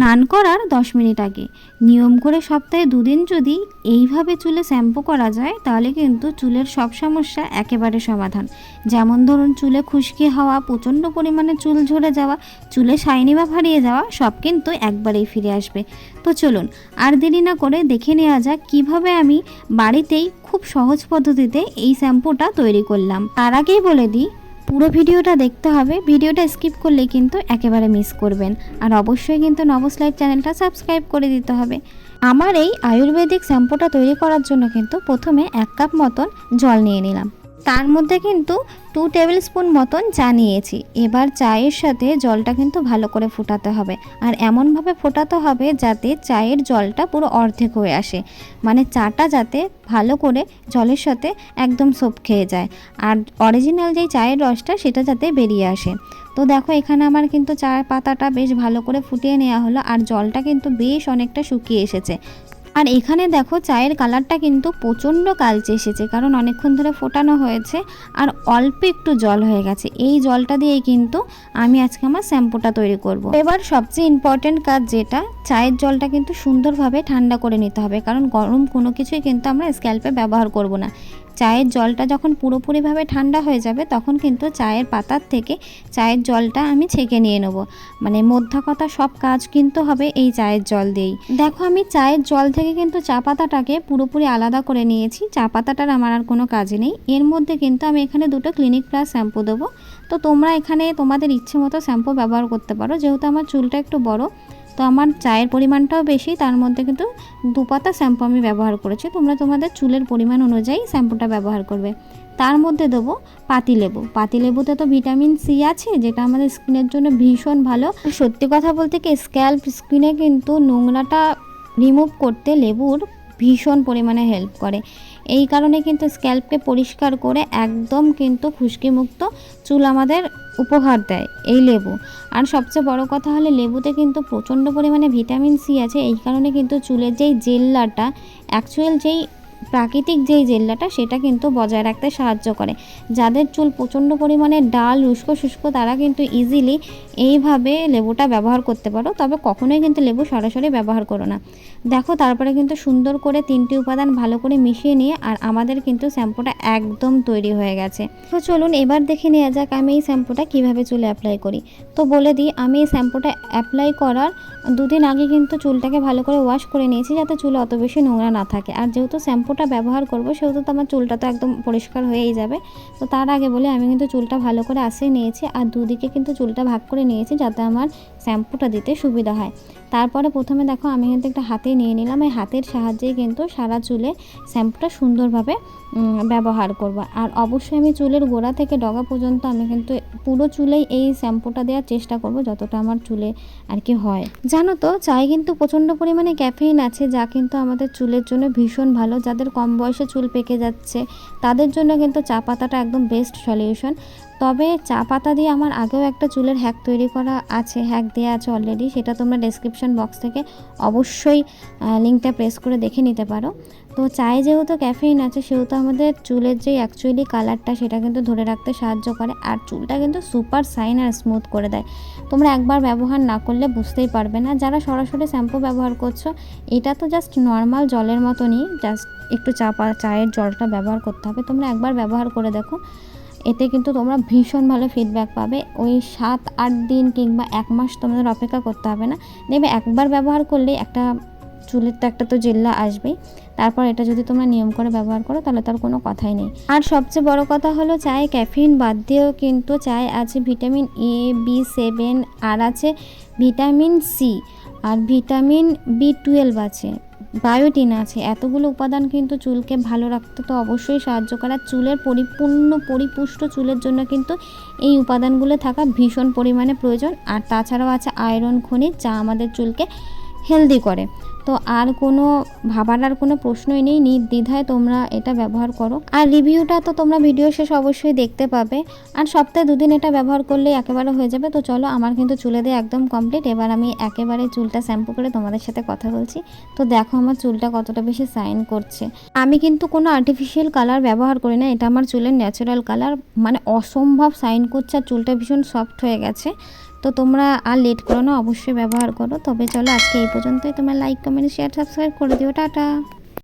স্নান করার দশ মিনিট আগে। নিয়ম করে সপ্তাহে দুদিন যদি এইভাবে চুলে শ্যাম্পু করা যায়, তাহলে কিন্তু চুলের সব সমস্যা একেবারে সমাধান। যেমন ধরুন, চুলে খুশকি হওয়া, প্রচণ্ড পরিমাণে চুল ঝরে যাওয়া, চুলে শাইনি বা হারিয়ে যাওয়া, সব কিন্তু একবারেই ফিরে আসবে। তো চলুন, আর দেরি না করে দেখে নেওয়া যাক কীভাবে আমি বাড়িতেই খুব সহজ পদ্ধতিতে এই শ্যাম্পুটা তৈরি করলাম। তার আগেই বলে দিই পুরো ভিডিওটা দেখতে হবে। ভিডিওটা স্কিপ করলে কিন্তু একেবারে মিস করবেন। আর অবশ্যই কিন্তু নবস্লাইড চ্যানেলটা সাবস্ক্রাইব করে দিতে হবে। আমার এই আয়ুর্বেদিক শ্যাম্পুটা তৈরি করার জন্য কিন্তু প্রথমে এক কাপ মতন জল নিয়ে নিলাম। তার মধ্যে কিন্তু টু টেবিল স্পুন মতন চা নিয়েছি। এবার চায়ের সাথে জলটা কিন্তু ভালো করে ফোটাতে হবে। আর এমনভাবে ফোটাতে হবে যাতে চায়ের জলটা পুরো অর্ধেক হয়ে আসে। মানে চাটা যাতে ভালো করে জলের সাথে একদম সোপ খেয়ে যায়। আর অরিজিনাল যেই চায়ের রসটা সেটা যাতে বেরিয়ে আসে। তো দেখো এখানে আমার কিন্তু চায়ের পাতাটা বেশ ভালো করে ফুটিয়ে নেওয়া হলো। আর জলটা কিন্তু বেশ অনেকটা শুকিয়ে এসেছে। আর এখানে দেখো চায়ের কালারটা কিন্তু প্রচণ্ড কালচে এসেছে, কারণ অনেকক্ষণ ধরে ফোটানো হয়েছে আর অল্প একটু জল হয়ে গেছে এই জলটা দিয়েই কিন্তু আমি আজকে আমার শ্যাম্পুটা তৈরি করব। এবার সবচেয়ে ইম্পর্টেন্ট কাজ যেটা, চায়ের জলটা কিন্তু সুন্দরভাবে ঠান্ডা করে নিতে হবে, কারণ গরম কোনো কিছুই কিন্তু আমরা স্ক্যাল্পে ব্যবহার করব না চায়ের জলটা যখন পুরোপুরিভাবে ঠান্ডা হয়ে যাবে, তখন কিন্তু চায়ের পাতার থেকে চায়ের জলটা আমি ছেঁকে নিয়ে নেব। মানে মধ্যা কথা সব কাজ কিন্তু হবে এই চায়ের জল দিয়েই। দেখো, আমি চায়ের জল থেকে কিন্তু চা পাতাটাকে পুরোপুরি আলাদা করে নিয়েছি। চা পাতাটার আমার আর কোনো কাজ নেই। এর মধ্যে কিন্তু আমি এখানে দুটো ক্লিনিক প্লাস শ্যাম্পু দেবো। তো তোমরা এখানে তোমাদের ইচ্ছে মতো শ্যাম্পু ব্যবহার করতে পারো। যেহেতু আমার চুলটা একটু বড় তো আমার চায়ের পরিমাণটাও বেশি, তার মধ্যে কিন্তু দু পাতা শ্যাম্পু আমি ব্যবহার করেছি। তোমরা তোমাদের চুলের পরিমাণ অনুযায়ী শ্যাম্পুটা ব্যবহার করবে। তার মধ্যে দেবো পাতিলেবু। পাতিলেবুতে তো ভিটামিন সি আছে, যেটা আমাদের স্কিনের জন্য ভীষণ ভালো। সত্যি কথা বলতে কি, স্ক্যাল্প স্কিনে কিন্তু নোংরাটা রিমুভ করতে লেবুর ভীষণ পরিমাণে হেল্প করে। এই কারণে কিন্তু স্ক্যাল্পকে পরিষ্কার করে একদম কিন্তু খুশকিমুক্ত চুল আমাদের উপহার দেয়, এই লেবু। আর সবচেয়ে বড় কথা হলে লেবুতে কিন্তু প্রচণ্ড পরিমাণে ভিটামিন সি আছে, এই কারণে কিন্তু চুলের যেই জেল্লাটা অ্যাকচুয়াল যেই প্রাকৃতিক যেই জেল্লাটা, সেটা কিন্তু বজায় রাখতে সাহায্য করে। যাদের চুল প্রচণ্ড পরিমাণে ডাল উস্কো শুষ্ক, তারা কিন্তু ইজিলি এইভাবে লেবুটা ব্যবহার করতে পারো। তবে কখনোই কিন্তু লেবু সরাসরি ব্যবহার করো না। দেখো, তারপরে কিন্তু সুন্দর করে তিনটি উপাদান ভালো করে মিশিয়ে নিয়ে, আর আমাদের কিন্তু শ্যাম্পুটা একদম তৈরি হয়ে গেছে। তো চলুন এবার দেখে নেওয়া যাক আমি এই শ্যাম্পুটা কীভাবে চুলে অ্যাপ্লাই করি। তো বলে দিই, আমি এই শ্যাম্পুটা অ্যাপ্লাই করার দুদিন আগে কিন্তু চুলটাকে ভালো করে ওয়াশ করে নিয়েছি, যাতে চুল অত বেশি নোংরা না থাকে। আর যেহেতু শ্যাম্পুটা ব্যবহার করব, সেহেতু তো আমার চুলটা তো একদম পরিষ্কার হয়েই যাবে। তো তার আগে বলে, আমি কিন্তু চুলটা ভালো করে আসে নিয়েছি, আর দুদিকে কিন্তু চুলটা ভাগ করে নিয়েছি যাতে আমার শ্যাম্পুটা দিতে সুবিধা হয়। তারপরে প্রথমে দেখো আমি কিন্তু একটা হাতে নিয়ে নিলাম। এই হাতের সাহায্যেই কিন্তু সারা চুলে শ্যাম্পুটা সুন্দরভাবে ব্যবহার করব। আর অবশ্যই আমি চুলের গোড়া থেকে ডগা পর্যন্ত আমি কিন্তু পুরো চুলেই এই শ্যাম্পুটা দেওয়ার চেষ্টা করব, যতটা আমার চুলে আর কি হয়। জানো তো, চায়ে কিন্তু প্রচণ্ড পরিমাণে ক্যাফেইন আছে, যা কিন্তু আমাদের চুলের জন্য ভীষণ ভালো। যাদের কম বয়সে চুল পেকে যাচ্ছে, তাদের জন্য কিন্তু চা পাতাটা একদম বেস্ট সলিউশন তবে চা পাতা দিয়ে আমার আগেও একটা চুলের হ্যাক তৈরি করা আছে, হ্যাক দেওয়া আছে অলরেডি সেটা তোমরা ডেসক্রিপশন বক্স থেকে অবশ্যই লিঙ্কটা প্রেস করে দেখে নিতে পারো। তো চায়ে যেহেতু ক্যাফেইন আছে, সেহেতু আমাদের চুলের যে অ্যাকচুয়ালি কালারটা সেটা কিন্তু ধরে রাখতে সাহায্য করে, আর চুলটা কিন্তু সুপার সাইন আর স্মুথ করে দেয়। তোমরা একবার ব্যবহার না করলে বুঝতেই পারবে না। যারা সরাসরি শ্যাম্পু ব্যবহার করছ, এটা তো জাস্ট নর্মাল জলের মতনই জাস্ট একটু চা চায়ের জলটা ব্যবহার করতে হবে। তোমরা একবার ব্যবহার করে দেখো। এতে কিন্তু তোমরা ভীষণ ভালো ফিডব্যাক পাবে। ওই সাত, আট দিন কিংবা এক মাস তোমাদের অপেক্ষা করতে হবে না। দেখবে একবার ব্যবহার করলে একটা চুলের তো একটা তো জেল্লা আসবেই। তারপর এটা যদি তোমরা নিয়ম করে ব্যবহার করো, তাহলে তার কোনো কথাই নেই। আর সবচেয়ে বড় কথা হলো, চায়ে ক্যাফিন বাদ দিয়েও কিন্তু চায়ে আছে ভিটামিন এ বি সেভেন আর আছে ভিটামিন সি আর ভিটামিন বি টুয়েলভ আছে। বায়োটিন আছে, এতগুলো উপাদান কিন্তু চুলকে ভালো রাখতে তো অবশ্যই সাহায্য করে। চুলের পরিপূর্ণ, পরিপুষ্ট চুলের জন্য কিন্তু এই উপাদানগুলো থাকা ভীষণ পরিমাণে প্রয়োজন। আর তাছাড়াও আছে আয়রন খনিজ, যা আমাদের চুলকে হেলদি করে। তো আর কোনো ভাবার আর কোনো প্রশ্নই নেই। নির্দ্বিধায় তোমরা এটা ব্যবহার করো। আর রিভিউটা তো তোমরা ভিডিও শেষ অবশ্যই দেখতে পাবে। আর সপ্তাহে দুদিন এটা ব্যবহার করলেই একেবারে হয়ে যাবে। তো চলো, আমার কিন্তু চুলে দিয়ে একদম কমপ্লিট এবার আমি একেবারে চুলটা শ্যাম্পু করে তোমাদের সাথে কথা বলছি। তো দেখো আমার চুলটা কতটা বেশি সাইন করছে। আমি কিন্তু কোনো আর্টিফিশিয়াল কালার ব্যবহার করি না। এটা আমার চুলের ন্যাচারাল কালার মানে অসম্ভব সাইন করছে আর চুলটা ভীষণ সফট হয়ে গেছে। তো তোমরা আর লেট করো না, অবশ্যই ব্যবহার করো। তবে চলো, আজকে এই পর্যন্তই। তোমার লাইক কমেন্ট শেয়ার সাবস্ক্রাইব করে দিও টাটা।